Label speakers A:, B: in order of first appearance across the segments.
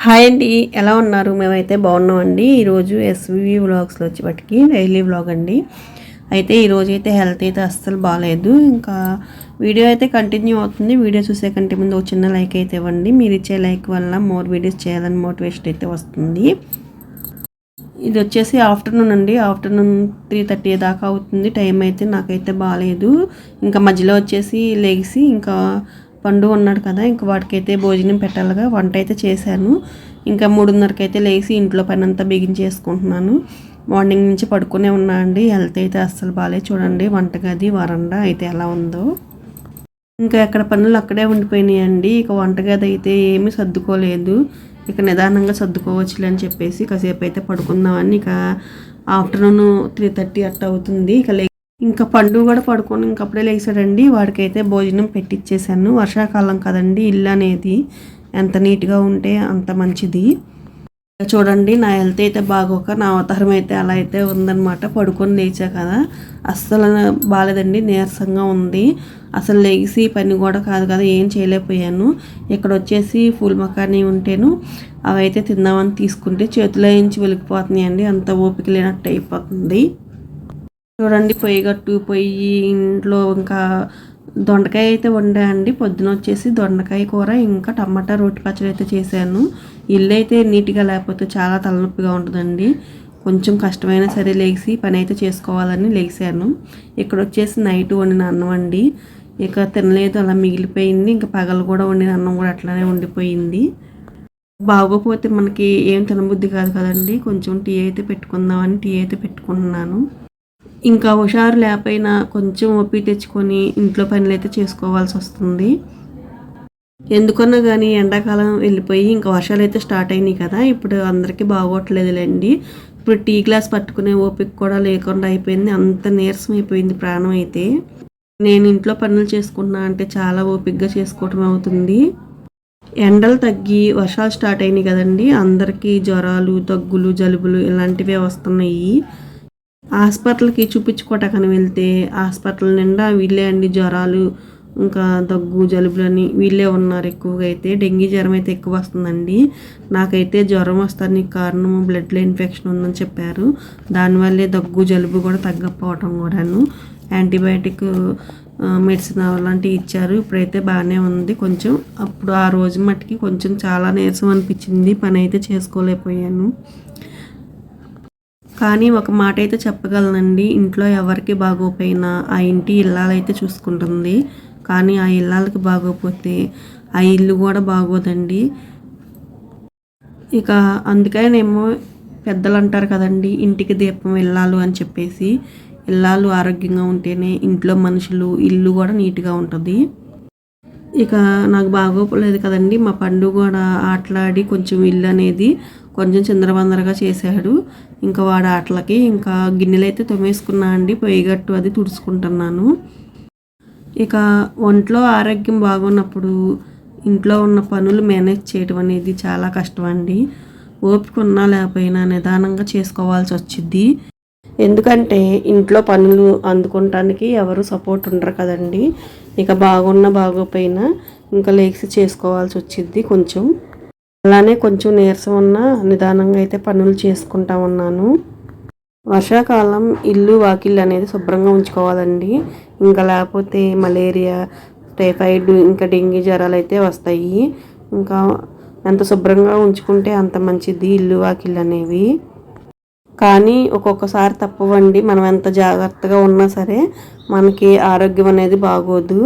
A: Hi అండి ఎలా ఉన్నారు? మేమైతే బాగున్నాం అండి ఈరోజు ఎస్వివి వ్లాగ్స్లో వచ్చేపటికి డైలీ వ్లాగ్ అండి. అయితే ఈరోజు అయితే హెల్త్ అయితే అస్సలు బాగాలేదు ఇంకా వీడియో అయితే కంటిన్యూ అవుతుంది. వీడియో చూసే కంటే ముందు ఒక చిన్న లైక్ అయితే ఇవ్వండి. మీరు ఇచ్చే లైక్ వల్ల మోర్ వీడియోస్ చేయాలని మోటివేషన్ అయితే వస్తుంది. ఇది వచ్చేసి ఆఫ్టర్నూన్ అండి. ఆఫ్టర్నూన్ త్రీ థర్టీ దాకా అవుతుంది. టైం అయితే నాకైతే బాగాలేదు ఇంకా మధ్యలో వచ్చేసి లెగిసి ఇంకా పండు ఉన్నాడు కదా ఇంక వాడికైతే భోజనం పెట్టాలిగా. వంట అయితే చేశాను. ఇంకా మూడున్నరకి అయితే లేచి ఇంట్లో పని అంతా బిగించేసుకుంటున్నాను. మార్నింగ్ నుంచి పడుకునే ఉన్నా అండి. హెల్త్ అయితే అస్సలు బాగాలే చూడండి వంటగది వరండా అయితే ఎలా ఉందో. ఇంకా ఎక్కడ పనులు అక్కడే ఉండిపోయినాయండి. ఇక వంటగది అయితే ఏమీ సర్దుకోలేదు. ఇక నిదానంగా సర్దుకోవచ్చులే అని చెప్పేసి కాసేపు అయితే పడుకుందామని ఇక ఆఫ్టర్నూన్ త్రీ థర్టీ అట్ట అవుతుంది. ఇక లే ఇంకా పండు కూడా పడుకొని ఇంకప్పుడే లేచాడండి. వాడికైతే భోజనం పెట్టిచ్చేసాను వర్షాకాలం కదండి ఇల్లు అనేది ఎంత నీట్గా ఉంటే అంత మంచిది. చూడండి నా హెల్త్ అయితే బాగోక నా అవతారం అయితే అలా అయితే ఉందన్నమాట. పడుకొని లేచా కదా. అస్సలు బాగాలేదండి నీరసంగా ఉంది. అసలు లేచి పని కూడా కాదు కదా ఏం చేయలేకపోయాను. ఇక్కడ వచ్చేసి ఫుల్ మకానీ ఉంటేను అవి అయితే తిందామని తీసుకుంటే చేతిలో నుంచి వెలిగిపోతున్నాయండి. అంత ఓపిక లేనట్టు అయిపోతుంది. చూడండి పొయ్యి గట్టు పొయ్యి ఇంట్లో ఇంకా దొండకాయ అయితే వండాయండి పొద్దున వచ్చేసి దొండకాయ కూర ఇంకా టమాటా రోటి పచ్చడి అయితే చేశాను. ఇల్లు అయితే నీట్గా లేకపోతే చాలా తలనొప్పిగా ఉంటుందండి. కొంచెం కష్టమైనా సరే లేచి పని అయితే చేసుకోవాలని లేచాను. ఇక్కడ వచ్చేసి నైట్ వండిన అన్నం అండి. ఇక తినలేదు అలా మిగిలిపోయింది. ఇంకా పగలు కూడా వండిన అన్నం కూడా అట్లానే ఉండిపోయింది. బాగోపోతే మనకి ఏం తినబుద్ధి కాదు కదండి. కొంచెం టీ అయితే పెట్టుకుందామని టీ అయితే పెట్టుకుంటున్నాను. ఇంకా హుషారు లేకపోయినా కొంచెం ఒప్పి తెచ్చుకొని ఇంట్లో పనులు అయితే చేసుకోవాల్సి వస్తుంది. ఎందుకన్నా కానీ ఎండాకాలం వెళ్ళిపోయి ఇంకా వర్షాలు అయితే స్టార్ట్ అయినాయి కదా ఇప్పుడు అందరికీ బాగోట్లేదులేండి. ఇప్పుడు టీ గ్లాస్ పట్టుకునే ఓపిక కూడా లేకుండా అయిపోయింది అంత నీరసం అయిపోయింది ప్రాణం అయితే. నేను ఇంట్లో పనులు చేసుకున్నా అంటే చాలా ఓపికగా చేసుకోవటం అవుతుంది. ఎండలు తగ్గి వర్షాలు స్టార్ట్ అయినాయి కదండి అందరికీ జ్వరాలు దగ్గులు జలుబులు ఇలాంటివే వస్తున్నాయి. హాస్పిటల్కి చూపించుకోవటానికి వెళ్తే హాస్పిటల్ నిండా వీళ్ళే అండి జ్వరాలు ఇంకా దగ్గు జలుబులని వీళ్ళే ఉన్నారు ఎక్కువగా అయితే. డెంగీ జ్వరం అయితే ఎక్కువ వస్తుందండి. నాకైతే జ్వరం వస్తానికి కారణం బ్లడ్లో ఇన్ఫెక్షన్ ఉందని చెప్పారు. దానివల్లే దగ్గు జలుబు కూడా తగ్గకపోవటం కూడాను. యాంటీబయాటిక్ మెడిసిన్ అలాంటివి ఇచ్చారు. ఇప్పుడైతే బాగానే ఉంది. కొంచెం అప్పుడు ఆ రోజు మట్టుకి కొంచెం చాలా నీరసం అనిపించింది. పని అయితే చేసుకోలేకపోయాను. కానీ ఒక మాట అయితే చెప్పగలనండి. ఇంట్లో ఎవరికి బాగోపోయినా ఆ ఇంటి ఇల్లాలైతే చూసుకుంటుంది. కానీ ఆ ఇల్లాలకి బాగోపోతే ఆ ఇల్లు కూడా బాగోదండి. ఇక అందుకనేమో పెద్దలు అంటారు కదండి ఇంటికి దీపం వెళ్ళాలి అని చెప్పేసి. ఇల్లాలు ఆరోగ్యంగా ఉంటేనే ఇంట్లో మనుషులు ఇల్లు కూడా నీట్గా ఉంటుంది. ఇక నాకు బాగోపలేదు కదండి. మా పండు కూడా ఆటలాడి కొంచెం ఇల్లు అనేది కొంచెం చిందరబందరగా చేశాడు. ఇంకా వాడు ఆటలకి ఇంకా గిన్నెలు అయితే తొమ్మేసుకున్నా అండి పొయ్యిగట్టు అది తుడుచుకుంటున్నాను. ఇక ఒంట్లో ఆరోగ్యం బాగున్నప్పుడు ఇంట్లో ఉన్న పనులు మేనేజ్ చేయడం అనేది చాలా కష్టం అండి. ఓపిక ఉన్నా లేకపోయినా నిదానంగా చేసుకోవాల్సి వచ్చింది ఎందుకంటే ఇంట్లో పనులు అందుకోవటానికి ఎవరు సపోర్ట్ ఉండరు కదండి. ఇక బాగున్నా బాగోపోయినా ఇంకా లేక్స్ చేసుకోవాల్సి వచ్చింది కొంచెం. అలానే కొంచెం నీరసం ఉన్న నిదానంగా అయితే పనులు చేసుకుంటా ఉన్నాను. వర్షాకాలం ఇల్లు వాకిళ్ళు అనేది శుభ్రంగా ఉంచుకోవాలండి. ఇంకా లేకపోతే మలేరియా టైఫాయిడ్ ఇంకా డెంగ్యూ జ్వరాలు అయితే వస్తాయి. ఇంకా ఎంత శుభ్రంగా ఉంచుకుంటే అంత మంచిది ఇల్లు వాకిళ్ళు అనేవి. కానీ ఒక్కొక్కసారి తప్పవండి మనం ఎంత జాగ్రత్తగా ఉన్నా సరే మనకి ఆరోగ్యం అనేది బాగోదు.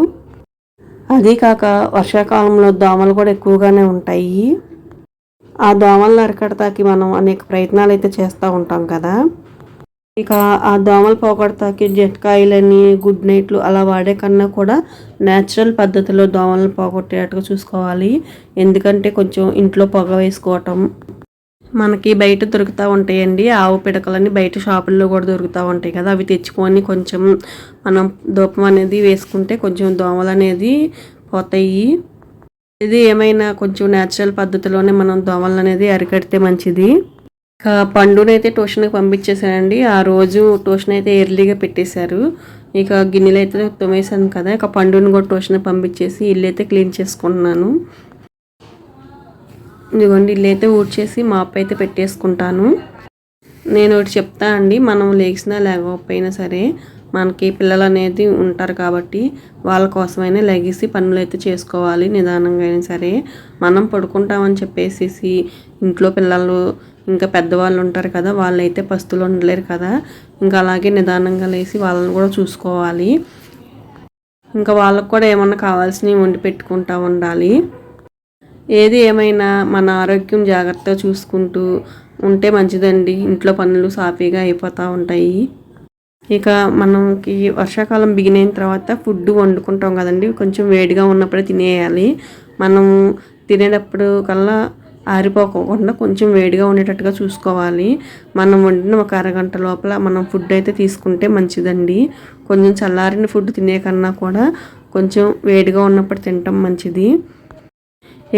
A: అదీ కాక వర్షాకాలంలో దోమలు కూడా ఎక్కువగానే ఉంటాయి. ఆ దోమలను అరికడతాకి మనం అనేక ప్రయత్నాలు అయితే చేస్తూ ఉంటాం కదా. ఇక ఆ దోమలు పోగొడతాకి జెట్కాయలని గుడ్ నైట్లు అలా వాడే కన్నా కూడా న్యాచురల్ పద్ధతిలో దోమలను పోగొట్టేటట్టుగా చూసుకోవాలి. ఎందుకంటే కొంచెం ఇంట్లో పొగ వేసుకోవటం మనకి బయట దొరుకుతూ ఉంటాయండి. ఆవు పిడకలని బయట షాపుల్లో కూడా దొరుకుతూ ఉంటాయి కదా. అవి తెచ్చుకొని కొంచెం మనం దూపం అనేది వేసుకుంటే కొంచెం దోమలు అనేది పోతాయి. ఇది ఏమైనా కొంచెం న్యాచురల్ పద్ధతిలోనే మనం దోమలు అనేది అరికడితే మంచిది. ఇంకా పండునైతే ట్యూషన్కి పంపించేసానండి ఆ రోజు ట్యూషన్ అయితే ఎర్లీగా పెట్టేశారు. ఇక గిన్నెలు అయితే తొమ్మేసాను కదా. ఇక పండుని కూడా ట్యూషన్కి పంపించేసి ఇల్లు అయితే క్లీన్ చేసుకుంటున్నాను. ఇదిగోండి ఇల్లు అయితే ఊడ్చేసి మాప్ అయితే పెట్టేసుకుంటాను. నేను ఒకటి చెప్తా అండి మనం లేచినా లేకపోయినా సరే మనకి పిల్లలు అనేది ఉంటారు కాబట్టి వాళ్ళ కోసమైనా లెగిసి పనులు అయితే చేసుకోవాలి నిదానంగా అయినా సరే. మనం పడుకుంటామని చెప్పేసి ఇంట్లో పిల్లలు ఇంకా పెద్దవాళ్ళు ఉంటారు కదా వాళ్ళైతే పస్తులు ఉండలేరు కదా ఇంకా అలాగే నిదానంగా లేచి వాళ్ళని కూడా చూసుకోవాలి. ఇంకా వాళ్ళకు కూడా ఏమన్నా కావాల్సినవి వండి పెట్టుకుంటూ ఉండాలి. ఏది ఏమైనా మన ఆరోగ్యం జాగ్రత్తగా చూసుకుంటూ ఉంటే మంచిదండి. ఇంట్లో పనులు సాఫీగా అయిపోతూ ఉంటాయి. ఇక మనకి వర్షాకాలం బిగిన్ అయిన తర్వాత ఫుడ్ వండుకుంటాం కదండి. కొంచెం వేడిగా ఉన్నప్పుడే తినేయాలి. మనం తినేటప్పుడు కల్లా ఆరిపోకుండా కొంచెం వేడిగా ఉండేటట్టుగా చూసుకోవాలి. మనం వండిన ఒక అరగంట లోపల మనం ఫుడ్ అయితే తీసుకుంటే మంచిదండి. కొంచెం చల్లారిన ఫుడ్ తినే కన్నా కూడా కొంచెం వేడిగా ఉన్నప్పుడు తినటం మంచిది.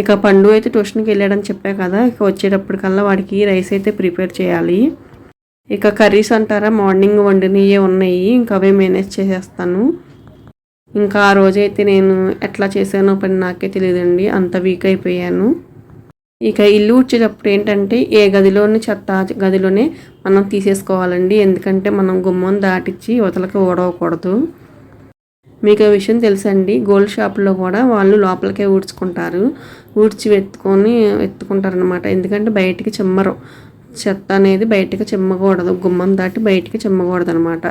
A: ఇక పండు అయితే ట్యూషన్కి వెళ్ళాడని చెప్పా కదా ఇక వచ్చేటప్పటికల్లా వాడికి రైస్ అయితే ప్రిపేర్ చేయాలి. ఇక కర్రీస్ అంటారా మార్నింగ్ వండినవి ఉన్నాయి ఇంకా అవే మేనేజ్ చేసేస్తాను. ఇంకా ఆ రోజైతే నేను ఎట్లా చేశానో పని నాకే తెలియదండి అంత వీక్ అయిపోయాను. ఇక ఇల్లు వచ్చేటప్పుడు ఏంటంటే ఏ గదిలోని చెత్త గదిలోనే మనం తీసేసుకోవాలండి ఎందుకంటే మనం గుమ్మం దాటిచ్చి యువతలకు ఓడవకూడదు. మీకు ఆ విషయం తెలుసండి గోల్డ్ షాప్లో కూడా వాళ్ళు లోపలికే ఊడ్చుకుంటారు. ఊడ్చి ఎత్తుకొని ఎత్తుకుంటారనమాట ఎందుకంటే బయటికి చిమ్మరు. చెత్త అనేది బయటకు చిమ్మకూడదు. గుమ్మం దాటి బయటికి చిమ్మకూడదు అనమాట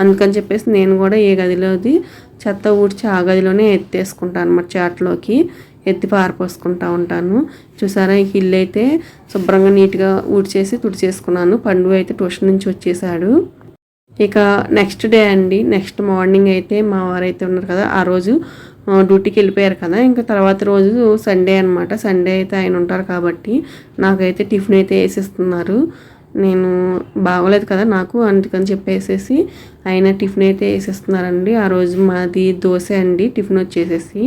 A: అందుకని చెప్పేసి నేను కూడా ఏ గదిలోది చెత్త ఊడ్చి ఆ గదిలోనే ఎత్తేసుకుంటాను అనమాట చాట్లోకి ఎత్తి పారిపోసుకుంటా ఉంటాను. చూసారా ఈ ఇల్లు అయితే శుభ్రంగా నీట్గా ఊడ్చేసి తుడిచేసుకున్నాను. పండు అయితే ట్యూషన్ నుంచి వచ్చేసాడు. ఇక నెక్స్ట్ డే అండి. నెక్స్ట్ మార్నింగ్ అయితే మా వారైతే ఉన్నారు కదా ఆ రోజు డ్యూటీకి వెళ్ళిపోయారు కదా. ఇంకా తర్వాత రోజు సండే అనమాట సండే అయితే ఆయన ఉంటారు కాబట్టి నాకైతే టిఫిన్ అయితే వేసేస్తున్నారు. నేను బాగోలేదు కదా నాకు అందుకని చెప్పేసేసి ఆయన టిఫిన్ అయితే వేసేస్తున్నారండి. ఆ రోజు మాది దోశ అండి టిఫిన్ వచ్చేసేసి.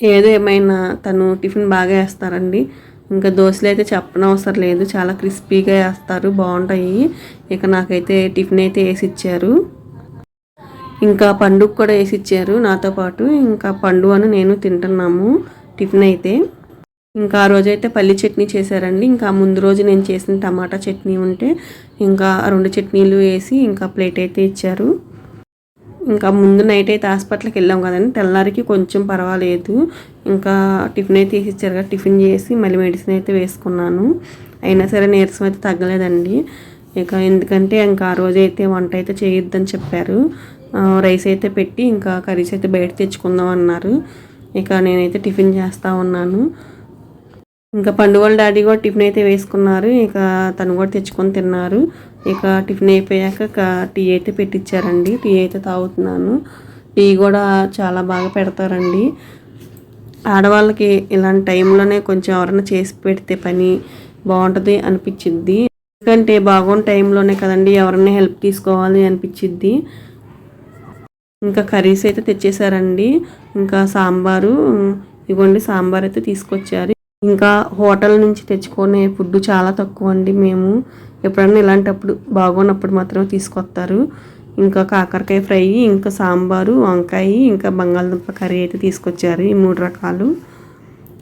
A: ఏదో ఏమైనా తను టిఫిన్ బాగా వేస్తారండి. ఇంకా దోశలు అయితే చెప్పనవసరం లేదు. చాలా క్రిస్పీగా వేస్తారు. బాగుంటాయి. ఇక నాకైతే టిఫిన్ అయితే వేసి ఇచ్చారు ఇంకా పండుగ కూడా వేసి ఇచ్చారు నాతో పాటు. ఇంకా పండు అని నేను తింటున్నాము టిఫిన్ అయితే. ఇంకా ఆ రోజు అయితే పల్లి చట్నీ చేశారండి. ఇంకా ముందు రోజు నేను చేసిన టమాటా చట్నీ ఉంటే ఇంకా రెండు చట్నీలు వేసి ఇంకా ప్లేట్ అయితే ఇచ్చారు. ఇంకా ముందు నైట్ అయితే హాస్పిటల్కి వెళ్ళాం కదండి. తెల్లారికి కొంచెం పర్వాలేదు. ఇంకా టిఫిన్ అయితే తీసిచ్చారు కదా టిఫిన్ చేసి మళ్ళీ మెడిసిన్ అయితే వేసుకున్నాను. అయినా సరే నీరసం అయితే తగ్గలేదండి. ఇక ఎందుకంటే ఇంకా ఆ రోజు అయితే వంట అయితే చేయొద్దని చెప్పారు. రైస్ అయితే పెట్టి ఇంకా కర్రీస్ అయితే బయట తెచ్చుకుందాం అన్నారు. ఇక నేనైతే టిఫిన్ చేస్తూ ఉన్నాను. ఇంకా పండుగల డాడీ కూడా టిఫిన్ అయితే వేసుకున్నారు. ఇక తను కూడా తెచ్చుకొని తిన్నారు. ఇక టిఫిన్ అయిపోయాక టీ అయితే పెట్టించారండి టీ అయితే తాగుతున్నాను. టీ కూడా చాలా బాగా పెడతారండి. ఆడవాళ్ళకి ఇలాంటి టైంలోనే కొంచెం ఎవరైనా చేసి పెడితే పని బాగుంటుంది అనిపించిద్ది ఎందుకంటే బాగున్న టైంలోనే కదండి ఎవరైనా హెల్ప్ తీసుకోవాలి అనిపించిద్ది ఇంకా కర్రీస్ అయితే తెచ్చేసారండి. ఇంకా సాంబారు. ఇవ్వండి సాంబార్ అయితే తీసుకొచ్చారు. ఇంకా హోటల్ నుంచి తెచ్చుకునే ఫుడ్ చాలా తక్కువ అండి. మేము ఎప్పుడన్నా ఇలాంటప్పుడు బాగున్నప్పుడు మాత్రమే తీసుకొస్తారు. ఇంకా కాకరకాయ ఫ్రై ఇంకా సాంబారు వంకాయ ఇంకా బంగాళదుంప కర్రీ అయితే తీసుకొచ్చారు ఈ మూడు రకాలు.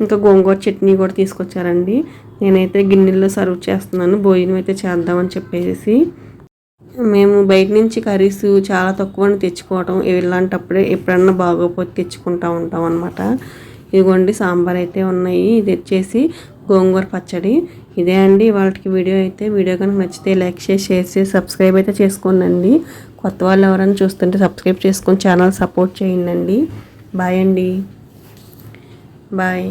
A: ఇంకా గోంగూర చట్నీ కూడా తీసుకొచ్చారండి. నేనైతే గిన్నెల్లో సర్వ్ చేస్తున్నాను. భోజనం అయితే చేద్దామని చెప్పేసి. మేము బయట నుంచి కర్రీస్ చాలా తక్కువ తెచ్చుకోవటం. ఇలాంటప్పుడే ఎప్పుడన్నా బాగోపోతే తెచ్చుకుంటూ ఉంటాం అనమాట ఇదిగోండి సాంబార్ అయితే ఉన్నాయి. ఇది వచ్చేసి గోంగూర పచ్చడి. ఇదే అండి వాళ్ళకి వీడియో అయితే. వీడియో కనుక నచ్చితే లైక్ చేసి షేర్ చేసి సబ్స్క్రైబ్ అయితే చేసుకోనండి. కొత్త వాళ్ళు ఎవరైనా చూస్తుంటే సబ్స్క్రైబ్ చేసుకొని ఛానల్ సపోర్ట్ చేయండి. బాయ్ అండి. బాయ్.